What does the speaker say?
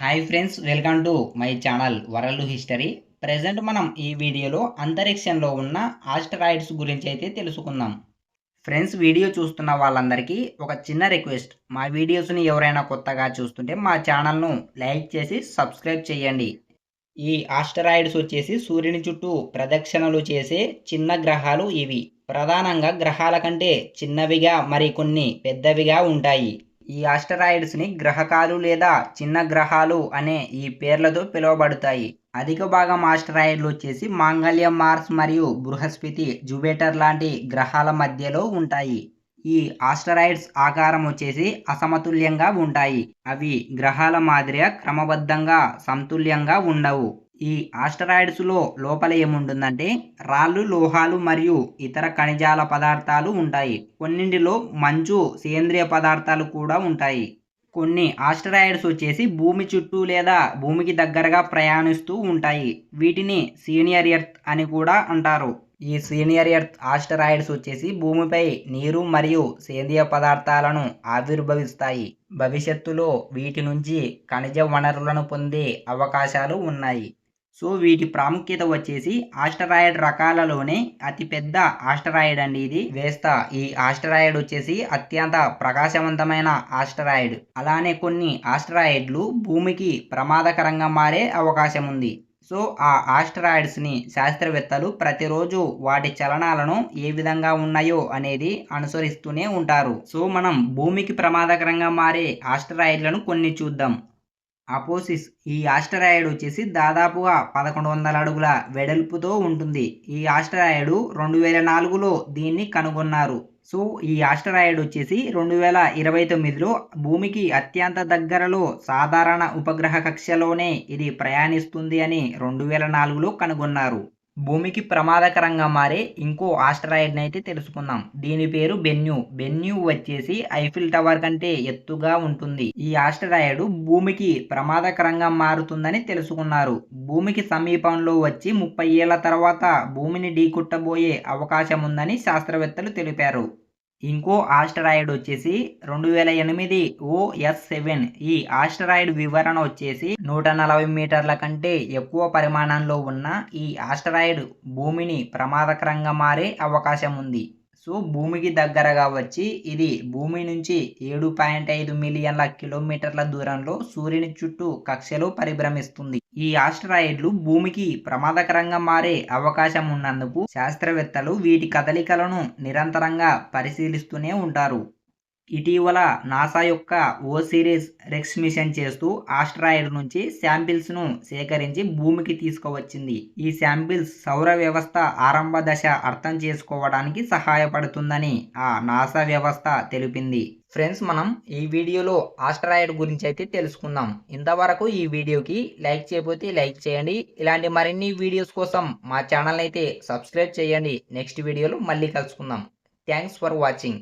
Hi friends welcome to my channel world history present మనం ఈ వీడియోలో అంతరిక్షంలో ఉన్న ఆస్టరాయిడ్స్ గురించి అయితే తెలుసుకుందాం. ఫ్రెండ్స్ వీడియో చూస్తున్న వాళ్ళందరికీ ఒక చిన్న రిక్వెస్ట్ మా వీడియోస్ని ఎవరైనా కొత్తగా చూస్తుంటే మా ఛానల్ను లైక్ చేసి సబ్స్క్రైబ్ చేయండి. ఈ ఆస్టరాయిడ్స్ వచ్చేసి సూర్యుని చుట్టూ ప్రదక్షిణలు చేసే చిన్న గ్రహాలు ఇవి. ప్రధానంగా గ్రహాల కంటే చిన్నవిగా మరి కొన్ని పెద్దవిగా ఉంటాయి. ఈ ఆస్టరాయిడ్స్ని గ్రహకాలు లేదా చిన్న గ్రహాలు అనే ఈ పేర్లతో పిలువబడతాయి. అధిక భాగం ఆస్టరాయిడ్లు వచ్చేసి మాంగళ్యం మార్స్ మరియు బృహస్పతి జుబేటర్ లాంటి గ్రహాల మధ్యలో ఉంటాయి. ఈ ఆస్టరాయిడ్స్ ఆకారం వచ్చేసి అసమతుల్యంగా ఉంటాయి. అవి గ్రహాల మాదిరిగా క్రమబద్ధంగా సమతుల్యంగా ఉండవు. ఈ ఆస్టరాయిడ్స్లో లోపల ఏముంటుందంటే రాళ్ళు లోహాలు మరియు ఇతర ఖనిజాల పదార్థాలు ఉంటాయి. కొన్నింటిలో మంచు సేంద్రియ పదార్థాలు కూడా ఉంటాయి. కొన్ని ఆస్టరాయిడ్స్ వచ్చేసి భూమి చుట్టూ లేదా భూమికి దగ్గరగా ప్రయాణిస్తూ ఉంటాయి. వీటిని సీనియర్ ఎర్త్ అని కూడా అంటారు. ఈ సీనియర్ ఎర్త్ ఆస్టరాయిడ్స్ వచ్చేసి భూమిపై నీరు మరియు సేంద్రియ పదార్థాలను ఆవిర్భవిస్తాయి. భవిష్యత్తులో వీటి నుంచి ఖనిజ వనరులను పొందే అవకాశాలు ఉన్నాయి. సో వీటి ప్రాముఖ్యత వచ్చేసి ఆస్టరాయిడ్ రకాలలోనే అతిపెద్ద ఆస్టరాయిడ్ అండి ఇది. వేస్తా. ఈ ఆస్టరాయిడ్ వచ్చేసి అత్యంత ప్రకాశవంతమైన ఆస్టరాయిడ్. అలానే కొన్ని ఆస్టరాయిడ్లు భూమికి ప్రమాదకరంగా మారే అవకాశం ఉంది. సో ఆ ఆస్టరాయిడ్స్ని శాస్త్రవేత్తలు ప్రతిరోజు వాటి చలనాలను ఏ విధంగా ఉన్నాయో అనేది అనుసరిస్తూనే ఉంటారు. సో మనం భూమికి ప్రమాదకరంగా మారే ఆస్టరాయిడ్లను కొన్ని చూద్దాం. అపోసిస్ ఈ ఆస్టరాయిడ్ వచ్చేసి దాదాపుగా పదకొండు వందల అడుగుల వెడల్పుతో ఉంటుంది. ఈ ఆస్టరాయిడ్ రెండు వేల నాలుగులో దీన్ని కనుగొన్నారు. సో ఈ ఆస్టరాయిడ్ వచ్చేసి రెండు వేల ఇరవై తొమ్మిదిలో భూమికి అత్యంత దగ్గరలో సాధారణ ఉపగ్రహ కక్షలోనే ఇది ప్రయాణిస్తుంది అని రెండు వేల నాలుగులో కనుగొన్నారు. భూమికి ప్రమాదకరంగా మారే ఇంకో ఆస్ట్రాయిడ్ని అయితే తెలుసుకుందాం. దీని పేరు బెన్యూ. బెన్యూ వచ్చేసి ఐఫిల్ టవర్ కంటే ఎత్తుగా ఉంటుంది. ఈ ఆస్ట్రాయిడ్ భూమికి ప్రమాదకరంగా మారుతుందని తెలుసుకున్నారు. భూమికి సమీపంలో వచ్చి ముప్పై ఏళ్ళ తర్వాత భూమిని ఢీకొట్టబోయే అవకాశం ఉందని శాస్త్రవేత్తలు తెలిపారు. ఇంకో ఆస్టరాయిడ్ వచ్చేసి రెండు వేల ఎనిమిది ఓఎస్ సెవెన్. ఈ ఆస్టరాయిడ్ వివరణ వచ్చేసి నూట నలభై మీటర్ల కంటే ఎక్కువ పరిమాణంలో ఉన్న ఈ ఆస్టరాయిడ్ భూమిని ప్రమాదకరంగా మారే అవకాశం ఉంది. సో భూమికి దగ్గరగా వచ్చి ఇది భూమి నుంచి ఏడు పాయింట్ ఐదు మిలియన్ల కిలోమీటర్ల దూరంలో సూర్యుని చుట్టూ కక్షలో పరిభ్రమిస్తుంది. ఈ ఆస్ట్రాయిడ్లు భూమికి ప్రమాదకరంగా మారే అవకాశం ఉన్నందుకు శాస్త్రవేత్తలు వీటి కదలికలను నిరంతరంగా పరిశీలిస్తూనే ఉంటారు. ఇటీవల నాసా యొక్క ఓ సిరీస్ రెక్స్ మిషన్ చేస్తూ ఆస్ట్రాయిడ్ నుంచి శాంపిల్స్ను సేకరించి భూమికి తీసుకువచ్చింది. ఈ శాంపిల్స్ సౌర వ్యవస్థ ఆరంభ దశ అర్థం చేసుకోవడానికి సహాయపడుతుందని ఆ నాసా వ్యవస్థ తెలిపింది. ఫ్రెండ్స్ మనం ఈ వీడియోలో ఆస్ట్రాయిడ్ గురించి అయితే తెలుసుకుందాం. ఇంతవరకు ఈ వీడియోకి లైక్ చేయకపోతే లైక్ చేయండి. ఇలాంటి మరిన్ని వీడియోస్ కోసం మా ఛానల్ అయితే సబ్స్క్రైబ్ చేయండి. నెక్స్ట్ వీడియోలో మళ్ళీ కలుసుకుందాం. Thanks for watching.